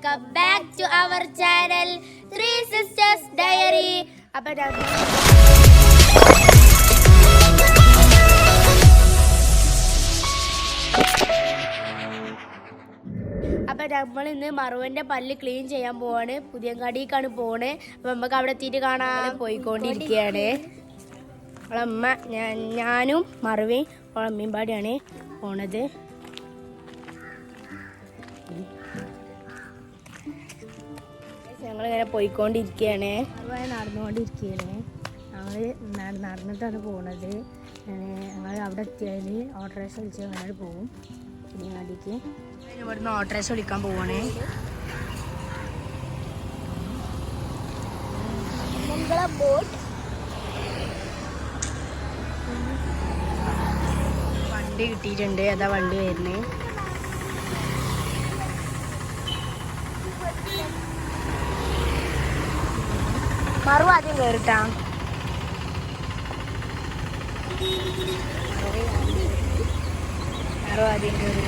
Welcome back to our channel three sisters diary അപ്പൊ നമ്മൾ ഇന്ന് മറുവന്റെ പല്ല് ക്ലീൻ ചെയ്യാൻ പോവാണ്. പുതിയങ്ങാടിക്കാണ് പോണ്. അപ്പൊ നമുക്ക് അവിടെ എത്തിയിട്ട് കാണാൻ പോയിക്കൊണ്ടിരിക്കുകയാണ്. അവളമ്മ ഞാൻ ഞാനും മറുവയും അവളമ്മയും പാടിയാണ് പോണത്. ഞങ്ങളിങ്ങനെ പോയിക്കൊണ്ടിരിക്കുകയാണ് നടന്നുകൊണ്ടിരിക്കുകയാണ് ഞങ്ങൾ നടന്നിട്ടാണ് പോണത്. ഞങ്ങൾ അവിടെ എത്തിയാൽ ഓട്ടോറിക്ഷ വിളിച്ച് ഞങ്ങൾ പോകും പുതിയങ്ങാടിക്ക് ഇവിടുന്ന് ഓട്ടോറിക്ഷ വിളിക്കാൻ പോവാണേ. ബോട്ട്. വണ്ടി കിട്ടിയിട്ടുണ്ട്. അതാ വണ്ടി വരുന്നേ മറു ആദ്യം കയറിട്ടാ മറു ആദ്യം കയറി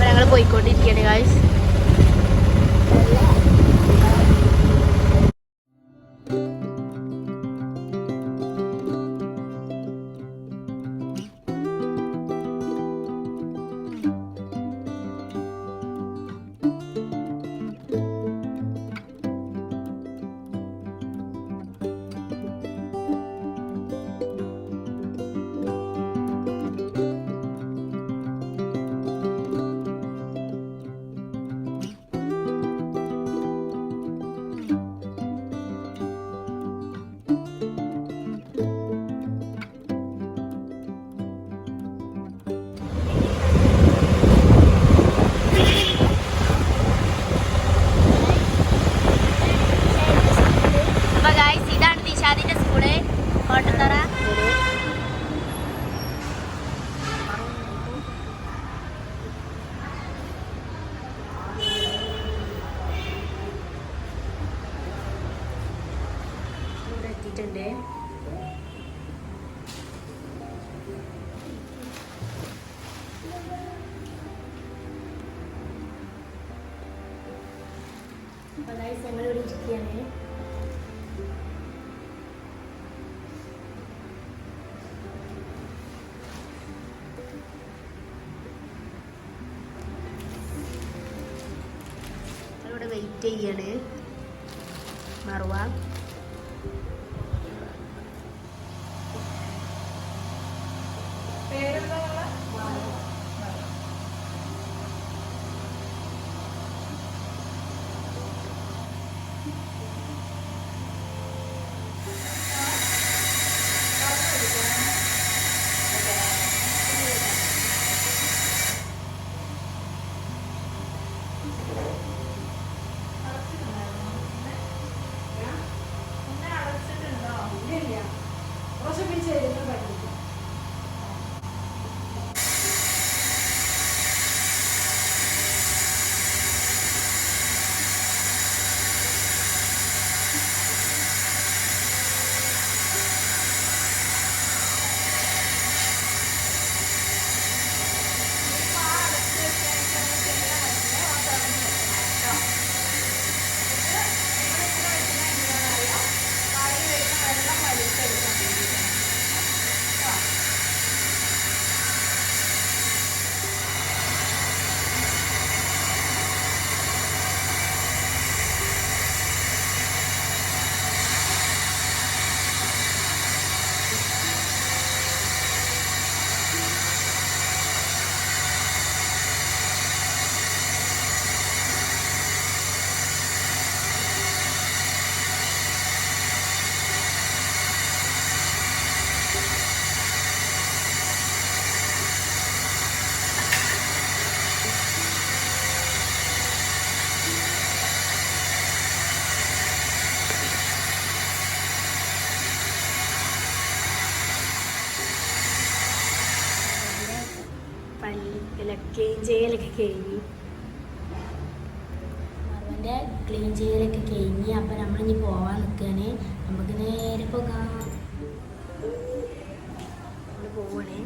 ഞങ്ങൾ പോയിക്കൊണ്ടിരിക്കുകയാണ് ഗായ്സ് ഇരിക്കുകയാണ്. ഇവിടെ വെയിറ്റ് ചെയ്യാണ്. മറുവ. ക്ലീൻ ചെയ്യലൊക്കെ കഴിഞ്ഞു. മറുവന്റെ ക്ലീൻ ചെയ്യലൊക്കെ കഴിഞ്ഞ് അപ്പം നമ്മളിനി പോവാൻ നിൽക്കുകയാണ് നമുക്ക് നേരെ പോകാം. നമ്മൾ പോവണേ.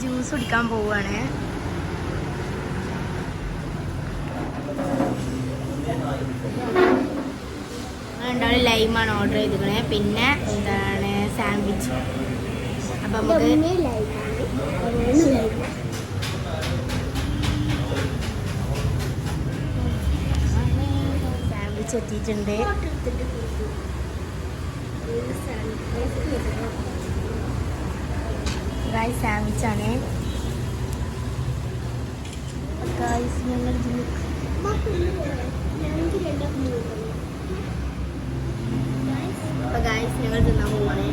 ജ്യൂസ് കുടിക്കാൻ പോവുകയാണ് രണ്ടാളും ലൈമാണ് ഓർഡർ ചെയ്തിരിക്കണേ. പിന്നെ എന്താണ് സാൻഡ്വിച്ച് അപ്പം നമുക്ക് സാൻഡ്വിച്ച് എത്തിയിട്ടുണ്ട്. ഗായ്സ് സാൻഡ്വിച്ചാണ് ഗായ്സ് ഞങ്ങൾ അപ്പൊ ഗായ്സ് ഞങ്ങൾ തിന്നാൻ പോവാണ്.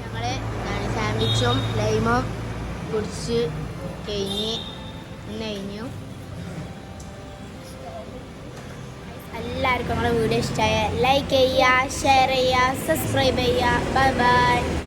ഞങ്ങൾ സാൻഡ്വിച്ചും ലൈമും കുടിച്ച് കഴിഞ്ഞ് ഇന്ന് കഴിഞ്ഞു. എല്ലാവർക്കും നമ്മുടെ വീഡിയോ ഇഷ്ടമായ ലൈക്ക് ചെയ്യുക ഷെയർ ചെയ്യുക സബ്സ്ക്രൈബ് ചെയ്യുക. Bye bye